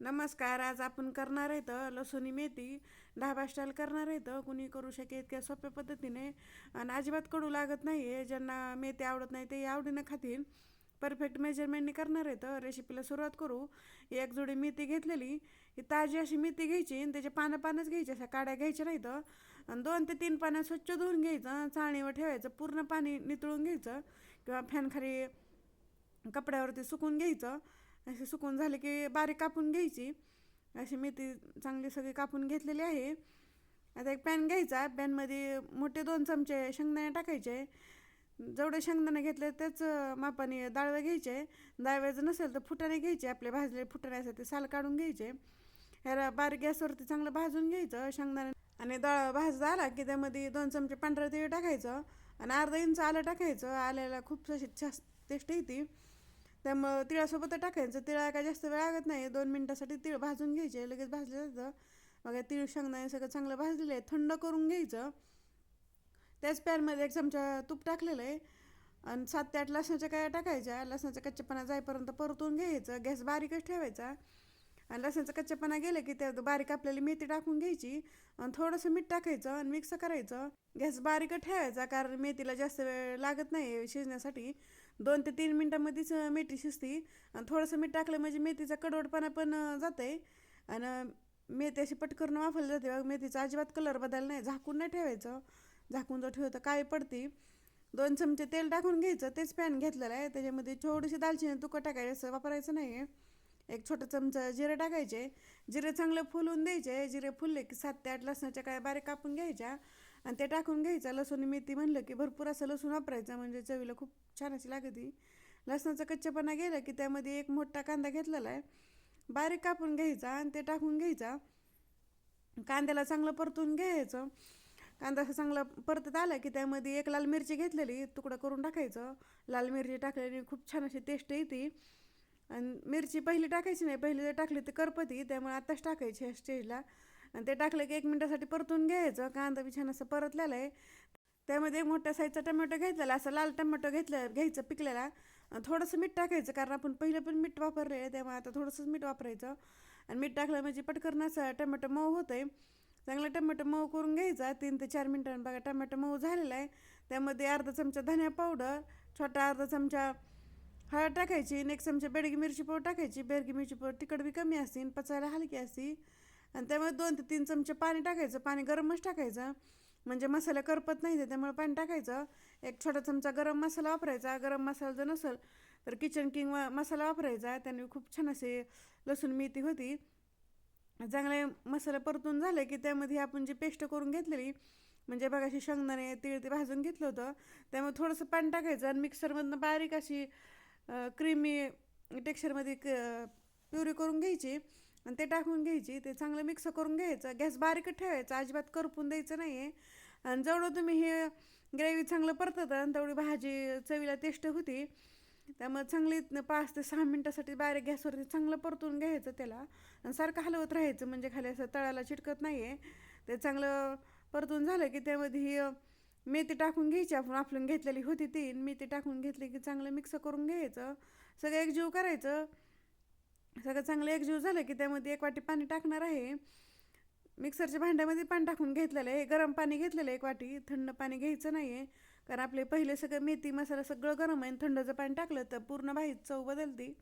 नमस्कार आज आपण करणार आहेत लसूणी मेथी ढाबा स्टाईल करणार आहेत कुणी करू शकेल इतक्या सोप्या पद्धतीने. आणि अजिबात कडू लागत नाही आहे ज्यांना मेथी आवडत नाही ते आवडीनं खातील. परफेक्ट मेजरमेंटने करणार आहेत रेसिपीला सुरुवात करू. एक जोडी मेथी घेतलेली ही ताजी अशी मेथी घ्यायची आणि त्याच्या पानं पानच घ्यायचे अशा काड्या घ्यायच्या नाहीत. आणि दोन ते तीन पानं स्वच्छ धुवून घ्यायचं चाळणीवर ठेवायचं पूर्ण पाणी नितळून घ्यायचं. किंवा फॅनखाली कपड्यावरती सुकून घ्यायचं. असे सुकून झाले की बारीक कापून घ्यायची. अशी मेथी चांगली सगळी कापून घेतलेली आहे. आता एक पॅन घ्यायचा. पॅनमध्ये मोठे दोन चमचे शेंगदाणे टाकायचे. जेवढे शेंगदाणे घेतले त्याच मापाने डाळवे घ्यायचे. डाळव्याचं नसेल तर फुटाणे घ्यायचे. आपले भाजलेले फुटाणे ते साल काढून घ्यायचे. ह्याला बारीक गॅसवरती चांगलं भाजून घ्यायचं. शेंगदाणे आणि डाळ भाजला आला की त्यामध्ये दोन चमचे पांढरं तेल टाकायचं. आणि अर्धा इंच आलं टाकायचं. आल्याला खूप अशी छास टेस्ट येते. त्यामुळं तिळासोबत टाकायचं. तिळा काय जास्त वेळ लागत नाही. दोन मिनटासाठी तिळ भाजून घ्यायचे. लगेच भाजलं जातं. मग तिळ शेंगदाणे सगळं चांगलं भाजलेलं आहे. थंड करून घ्यायचं. त्याच पॅनमध्ये एक चमचा तूप टाकलेलं आहे. आणि सात ते आठ लसणाच्या काय टाकायच्या. लसणाच्या कच्चेपणा जाईपर्यंत परतून घ्यायचं. गॅस बारीकच ठेवायचा. आणि लसणाचं कच्चेपणा गेलं की त्या बारीक आपल्याला मेथी टाकून घ्यायची आणि थोडंसं मीठ टाकायचं आणि मिक्स करायचं. गॅस बारीक ठेवायचा कारण मेथीला जास्त वेळ लागत नाही शिजण्यासाठी. दोन ते तीन मिनटामध्येच मेथी शिजती. आणि थोडंसं मीठ टाकलं म्हणजे मेथीचा कडवटपणा पण जाते आणि मेथी अशी पटकन वाफरली जाते बघ मेथीचा अजिबात कलर बदल नाही. झाकून नाही ठेवायचं. झाकून जर ठेवतं काय पडती? दोन चमचे तेल टाकून घ्यायचं. तेच पॅन घेतलेलं आहे. त्याच्यामध्ये थोडीशी दालचिनी तुकं टाकायचं. वापरायचं नाही आहे एक छोटा चमचा जिरे टाकायचे. जिरे चांगलं फुलून द्यायचे. जिरे फुलले की सात ते आठ लसणाच्या काय बारीक कापून घ्यायच्या. आणि ते टाकून घ्यायचं. लसूण मेथी म्हणलं की भरपूर असं लसूण वापरायचं. म्हणजे चवीला खूप छान अशी लागते. लसणाचा कच्चेपणा गेला की त्यामध्ये एक मोठा कांदा घेतलेला आहे. बारीक कापून घ्यायचा आणि ते टाकून घ्यायचा. कांद्याला चांगलं परतून घ्यायचं. कांदा चांगला परतत आला की त्यामध्ये एक लाल मिरची घेतलेली. तुकडा करून टाकायचं. लाल मिरची टाकल्याने खूप छान अशी टेस्ट येते. आणि मिरची पहिली टाकायची नाही पहिली जर टाकली तर करपती त्यामुळे आत्ताच टाकायची ह्या स्टेजला. आणि ते टाकलं की एक मिनटासाठी परतून घ्यायचं कांदा बी छान असं परतलेला आहे. त्यामध्ये एक मोठ्या साईजचा टमॅटो घेतलेला असं लाल टमॅटो घेतलं घ्यायचं पिकलेला. थोडंसं मीठ टाकायचं कारण आपण पहिलं पण मीठ वापरले आहे त्यामुळे आता थोडंसंच मीठ वापरायचं. आणि मीठ टाकलं म्हणजे पटकन असं टमॅटो मऊ होतं आहे चांगला टमॅटो मऊ करून घ्यायचा तीन ते चार मिनटांनी. बघा टमॅटो मऊ झालेला आहे. त्यामध्ये अर्धा चमचा धनिया पावडर छोटा अर्धा चमचा हळद टाकायची आणि एक चमचा बेडगी मिरची पावडर टाकायची. बेडगी मिरची पावडर तिखट बी कमी असते पचायला हलकी असती. आणि त्यामुळे दोन ते तीन चमचे पाणी टाकायचं. पाणी गरमच टाकायचं. म्हणजे मसाला करपत नाही ते त्यामुळे पाणी टाकायचं. एक छोटा चमचा गरम मसाला वापरायचा. गरम मसाला जर नसेल तर किचन किंग मसाला वापरायचा. त्याने खूप छान असे लसूण मेथी होती. चांगले मसाले परतून झाले की त्यामध्ये आपण जी पेस्ट करून घेतलेली म्हणजे बघा अशी शेंगदाणे तीळ ते भाजून घेतलं होतं. त्यामुळे थोडंसं पाणी टाकायचं आणि मिक्सरमधनं बारीक अशी क्रीमी टेक्स्चरमध्ये क प्युरी करून घ्यायची आणि ते टाकून घ्यायची. ते चांगलं मिक्स करून घ्यायचं. गॅस बारीक ठेवायचा. अजिबात करपून द्यायचं नाही आहे आणि जेवढं तुम्ही हे ग्रेव्ही चांगलं परतत तेवढी भाजी चवीला टेस्ट होती त्यामुळे चांगली पाच ते सहा मिनटासाठी बारीक गॅसवरती चांगलं परतून घ्यायचं त्याला. आणि सारखं हलवत राहायचं. म्हणजे खाली असं तळाला चिटकत नाही आहे ते चांगलं परतून झालं की त्यामध्ये ही मेथी टाकून घ्यायची आपण आपण घेतलेली होती ती मेथी टाकून घेतली की चांगलं मिक्स करून घ्यायचं. सगळं एकजीव करायचं. सगळं चांगलं एकजीव झालं की त्यामध्ये एक वाटी पाणी टाकणार आहे. मिक्सरच्या भांड्यामध्ये पाणी टाकून घेतलेलं आहे. गरम पाणी घेतलेलं आहे एक वाटी. थंड पाणी घ्यायचं नाही आहे कारण आपले पहिले सगळं मेथी मसाला सगळं गरम आहे. थंडचं पाणी टाकलं तर पूर्ण बाहेर चव बदलते.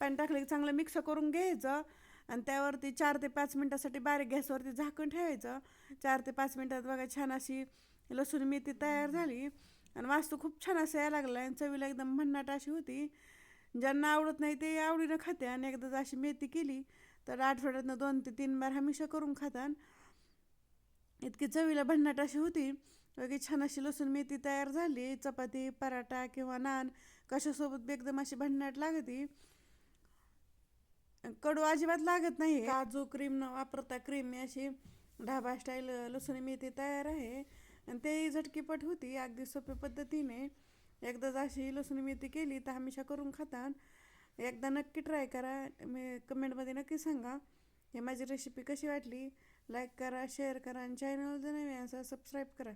पाणी टाकलं की चांगलं मिक्स करून घ्यायचं. आणि त्यावरती चार ते पाच मिनटासाठी बारीक गॅसवरती झाकण ठेवायचं. चार ते पाच मिनटात बघा छान अशी लसूण मेथी तयार झाली. आणि वास्तू खूप छान असं यायला लागला. आणि चवीला एकदम भन्नाट अशी होती. ज्यांना आवडत नाही ते आवडीनं खाते. आणि एकदा अशी मेथी केली तर आठवड्यातनं दोन ते तीन बार हमेशा करून खातात. इतकी चवीला भन्नाट अशी होती. की छान अशी लसूण मेथी तयार झाली. चपाती पराठा किंवा नान कशासोबत बी एकदम अशी भन्नाट लागती. कडू अजिबात लागत नाही काजू क्रीम न वापरता क्रीम अशी ढाबा स्टाईल लसूण मेथी तयार आहे. आणि तेही झटकीपट होती. अगदी सोप्या पद्धतीने एकदा अशी लसूण मेथी केली तर हमेशा करून खातात एकदा नक्की ट्राय करा. मी कमेंटमध्ये नक्की सांगा हे माझी रेसिपी कशी वाटली? लाईक करा शेअर करा आणि चॅनल जर नवीन असं सबस्क्राईब करा.